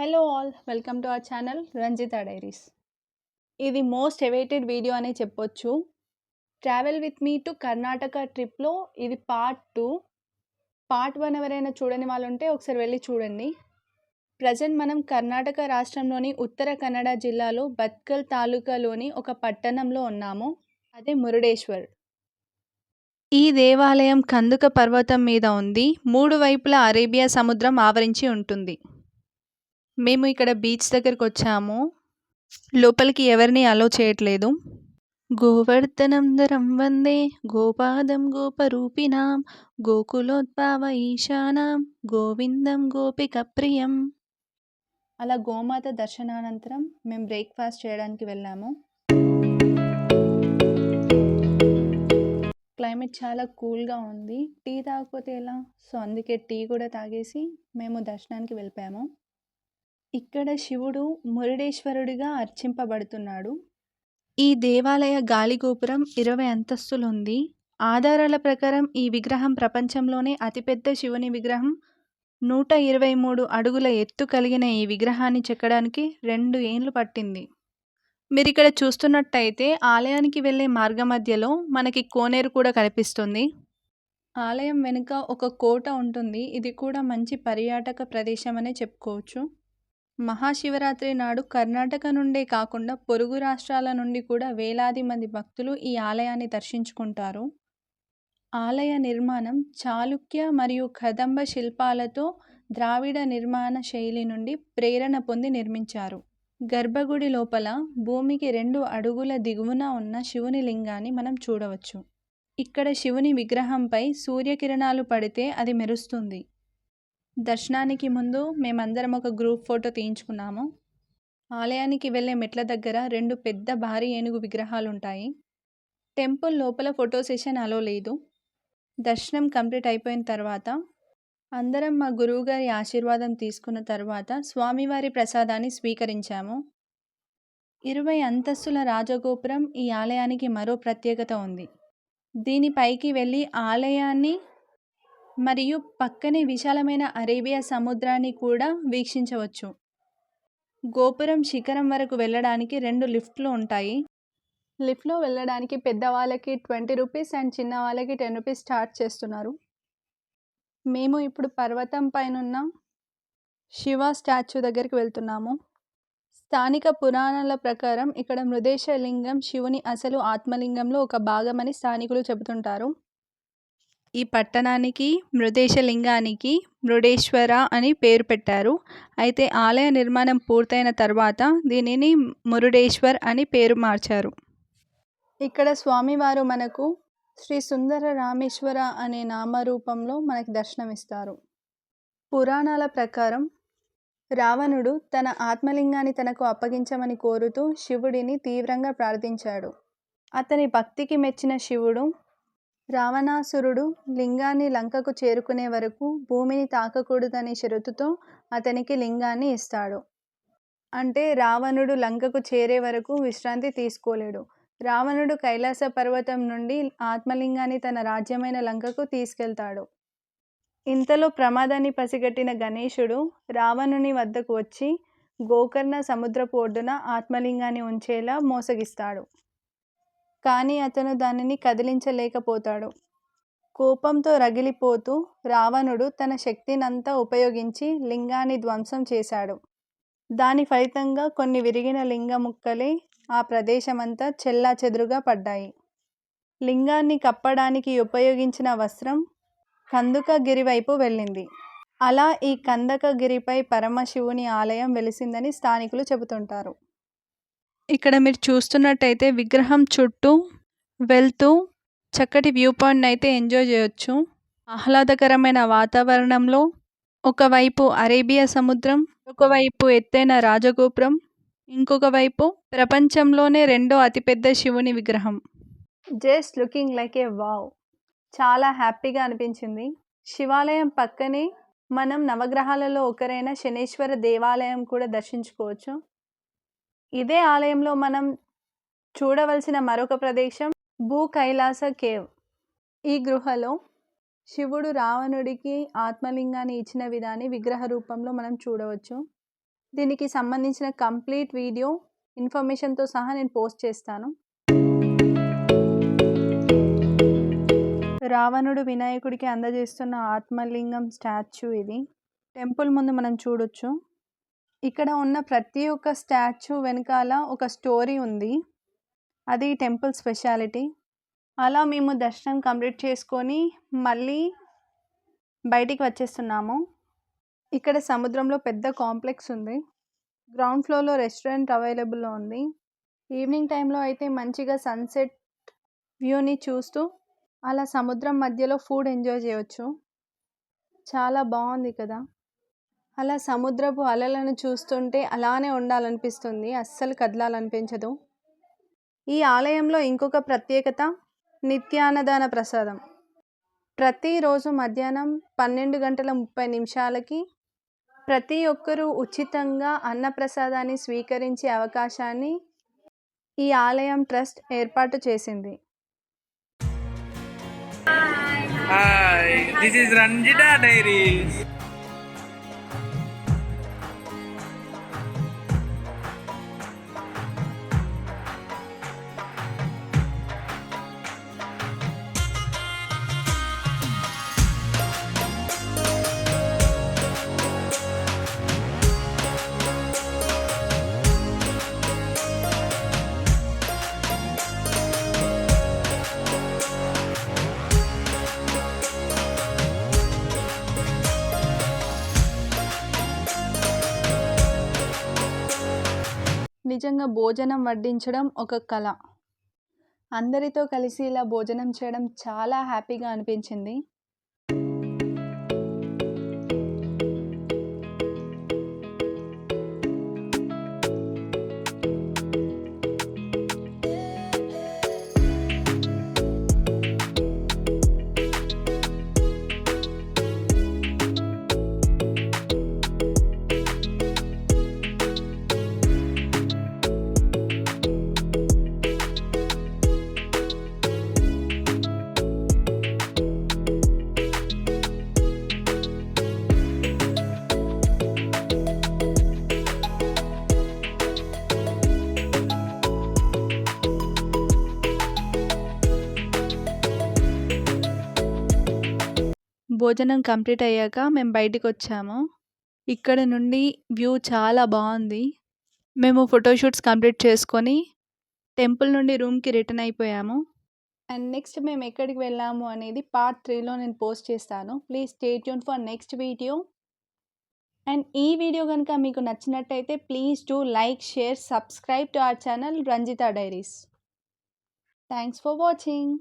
Hello all welcome to our channel Ranjitha diaries ఇది most awaited video అనే చెప్పొచ్చు. Travel with me to Karnataka ట్రిప్లో ఇది part two part one ఎవరైనా చూడని వాళ్ళు ఉంటే ఒకసారి వెళ్ళి చూడండి. ప్రజెంట్ మనం కర్ణాటక రాష్ట్రంలోని ఉత్తర కన్నడ జిల్లాలో బత్కల్ తాలూకాలోని ఒక పట్టణంలో ఉన్నాము. అదే మురుడేశ్వర్. ఈ దేవాలయం కందుక పర్వతం మీద ఉంది. మూడు వైపులా అరేబియా సముద్రం ఆవరించి ఉంటుంది. మేము ఇక్కడ బీచ్ దగ్గరకు వచ్చాము. లోపలికి ఎవరిని అలో చేయట్లేదు. గోవర్ధనందరం వందే గోపాదం గోపరూపిణాం గోకులోద్భావ ఈశానాం గోవిందం గోపిక ప్రియం. అలా గోమాత దర్శనానంతరం మేము బ్రేక్ఫాస్ట్ చేయడానికి వెళ్ళాము. క్లైమేట్ చాలా కూల్గా ఉంది. టీ తాగకపోతే ఎలా? సో అందుకే టీ కూడా తాగేసి మేము దర్శనానికి వెళ్ళిపోయాము. ఇక్కడ శివుడు మురుడేశ్వరుడిగా అర్చింపబడుతున్నాడు. ఈ దేవాలయ గాలిగోపురం ఇరవై అంతస్తులు ఉంది ఆధారాల ప్రకారం ఈ విగ్రహం ప్రపంచంలోనే అతిపెద్ద శివుని విగ్రహం. నూట ఇరవై మూడు అడుగుల ఎత్తు కలిగిన ఈ విగ్రహాన్ని చెక్కడానికి రెండు ఏండ్లు పట్టింది. మీరు ఇక్కడ చూస్తున్నట్టయితే ఆలయానికి వెళ్ళే మార్గ మధ్యలో మనకి కోనేరు కూడా కనిపిస్తుంది. ఆలయం వెనుక ఒక కోట ఉంటుంది. ఇది కూడా మంచి పర్యాటక ప్రదేశం అనే చెప్పుకోవచ్చు. మహాశివరాత్రి నాడు కర్ణాటక నుండే కాకుండా పొరుగు రాష్ట్రాల నుండి కూడా వేలాది మంది భక్తులు ఈ ఆలయాన్ని దర్శించుకుంటారు. ఆలయ నిర్మాణం చాళుక్య మరియు కదంబ శిల్పాలతో ద్రావిడ నిర్మాణ శైలి నుండి ప్రేరణ పొంది నిర్మించారు. గర్భగుడి లోపల భూమికి రెండు అడుగుల దిగువన ఉన్న శివుని లింగాన్ని మనం చూడవచ్చు. ఇక్కడ శివుని విగ్రహంపై సూర్యకిరణాలు పడితే అది మెరుస్తుంది. దర్శనానికి ముందు మేమందరం ఒక గ్రూప్ ఫోటో తీయించుకున్నాము. ఆలయానికి వెళ్ళే మెట్ల దగ్గర రెండు పెద్ద భారీ ఏనుగు విగ్రహాలు ఉంటాయి టెంపుల్ లోపల ఫోటో సెషన్ అలో లేదు. దర్శనం కంప్లీట్ అయిపోయిన తర్వాత అందరం మా గురువుగారి ఆశీర్వాదం తీసుకున్న తర్వాత స్వామివారి ప్రసాదాన్ని స్వీకరించాము. ఇరవై అంతస్తుల రాజగోపురం ఈ ఆలయానికి మరో ప్రత్యేకత ఉంది. దీనిపైకి వెళ్ళి ఆలయాన్ని మరియు పక్కనే విశాలమైన అరేబియా సముద్రాన్ని కూడా వీక్షించవచ్చు. గోపురం శిఖరం వరకు వెళ్ళడానికి రెండు లిఫ్ట్లు ఉంటాయి. లిఫ్ట్లో వెళ్ళడానికి పెద్దవాళ్ళకి ట్వంటీ రూపీస్ అండ్ చిన్న వాళ్ళకి టెన్ రూపీస్ ఛార్జ్ చేస్తున్నారు. మేము ఇప్పుడు పర్వతం పైనున్న శివ స్టాచ్యూ దగ్గరికి వెళ్తున్నాము. స్థానిక పురాణాల ప్రకారం ఇక్కడ మృదేశ లింగం శివుని అసలు ఆత్మలింగంలో ఒక భాగమని స్థానికులు చెబుతుంటారు. ఈ పట్టణానికి మృదేశలింగానికి మృడేశ్వర అని పేరు పెట్టారు. అయితే ఆలయ నిర్మాణం పూర్తయిన తర్వాత దీనిని మురుడేశ్వర్ అని పేరు మార్చారు. ఇక్కడ స్వామివారు మనకు శ్రీ సుందర రామేశ్వర అనే నామరూపంలో మనకి దర్శనమిస్తారు. పురాణాల ప్రకారం రావణుడు తన ఆత్మలింగాన్ని తనకు అప్పగించమని కోరుతూ శివుడిని తీవ్రంగా ప్రార్థించాడు. అతని భక్తికి మెచ్చిన శివుడు రావణాసురుడు లింగాన్ని లంకకు చేరుకునే వరకు భూమిని తాకకూడదనే షరతుతో అతనికి లింగాన్ని ఇస్తాడు. అంటే రావణుడు లంకకు చేరే వరకు విశ్రాంతి తీసుకోలేడు. రావణుడు కైలాస పర్వతం నుండి ఆత్మలింగాన్ని తన రాజ్యమైన లంకకు తీసుకెళ్తాడు. ఇంతలో ప్రమాదాన్ని పసిగట్టిన గణేశుడు రావణుని వద్దకు వచ్చి గోకర్ణ సముద్రపు ఒడ్డున ఆత్మలింగాన్ని ఉంచేలా మోసగిస్తాడు. కానీ అతను దానిని కదిలించలేకపోతాడు. కోపంతో రగిలిపోతూ రావణుడు తన శక్తినంతా ఉపయోగించి లింగాన్ని ధ్వంసం చేశాడు. దాని ఫలితంగా కొన్ని విరిగిన లింగ ముక్కలే ఆ ప్రదేశమంతా చెల్లా చెదురుగా పడ్డాయి. లింగాన్ని కప్పడానికి ఉపయోగించిన వస్త్రం కందుకగిరి వైపు వెళ్ళింది. అలా ఈ కందకగిరిపై పరమశివుని ఆలయం వెలిసిందని స్థానికులు చెబుతుంటారు. ఇక్కడ మీరు చూస్తున్నట్టయితే విగ్రహం చుట్టూ వెళ్తూ చక్కటి వ్యూ పాయింట్ అయితే ఎంజాయ్ చేయొచ్చు. ఆహ్లాదకరమైన వాతావరణంలో ఒకవైపు అరేబియా సముద్రం ఒకవైపు ఎత్తైన రాజగోపురం ఇంకొక వైపు ప్రపంచంలోనే రెండో అతిపెద్ద శివుని విగ్రహం. Just looking like a wow. చాలా హ్యాపీగా అనిపించింది. శివాలయం పక్కనే మనం నవగ్రహాలలో ఒకరైన శనేశ్వర దేవాలయం కూడా దర్శించుకోవచ్చు. ఇదే ఆలయంలో మనం చూడవలసిన మరొక ప్రదేశం భూ కైలాస కేవ్. ఈ గృహలో శివుడు రావణుడికి ఆత్మలింగాన్ని ఇచ్చిన విధాన్ని విగ్రహ రూపంలో మనం చూడవచ్చు. దీనికి సంబంధించిన కంప్లీట్ వీడియో ఇన్ఫర్మేషన్తో సహా నేను పోస్ట్ చేస్తాను. రావణుడు వినాయకుడికి అందజేస్తున్న ఆత్మలింగం స్టాచ్యూ ఇది. టెంపుల్ ముందు మనం చూడొచ్చు. ఇక్కడ ఉన్న ప్రతి ఒక్క స్టాచ్యూ వెనకాల ఒక స్టోరీ ఉంది. అది టెంపుల్ స్పెషాలిటీ. అలా మేము దర్శనం కంప్లీట్ చేసుకొని మళ్ళీ బయటికి వచ్చేస్తున్నాము. ఇక్కడ సముద్రంలో పెద్ద కాంప్లెక్స్ ఉంది. గ్రౌండ్ ఫ్లోర్లో రెస్టారెంట్ అవైలబుల్లో ఉంది. ఈవినింగ్ టైంలో అయితే మంచిగా సన్సెట్ వ్యూని చూస్తూ అలా సముద్రం మధ్యలో ఫుడ్ ఎంజాయ్ చేయవచ్చు చాలా బాగుంది కదా. అలా సముద్రపు అలలను చూస్తుంటే అలానే ఉండాలనిపిస్తుంది. అస్సలు కదలాలనిపించదు. ఈ ఆలయంలో ఇంకొక ప్రత్యేకత నిత్యాన్నదాన ప్రసాదం. ప్రతిరోజు మధ్యాహ్నం పన్నెండు గంటల ముప్పై నిమిషాలకి ప్రతి ఒక్కరూ ఉచితంగా అన్నప్రసాదాన్ని స్వీకరించే అవకాశాన్ని ఈ ఆలయం ట్రస్ట్ ఏర్పాటు చేసింది. Hi, నిజంగా భోజనం వడ్డించడం ఒక కళ అందరితో కలిసి ఇలా భోజనం చేయడం చాలా హ్యాపీగా అనిపించింది. భోజనం కంప్లీట్ అయ్యాక మేము బయటికి వచ్చాము ఇక్కడ నుండి వ్యూ చాలా బాగుంది. మేము ఫోటోషూట్స్ కంప్లీట్ చేసుకొని టెంపుల్ నుండి రూమ్కి రిటర్న్ అయిపోయాము. అండ్ నెక్స్ట్ మేము ఎక్కడికి వెళ్ళాము అనేది పార్ట్ త్రీలో నేను పోస్ట్ చేస్తాను. Please stay tune for next video. And ఈ వీడియో కనుక మీకు నచ్చినట్టయితే please do like share subscribe to our channel Ranjitha diaries. Thanks for watching.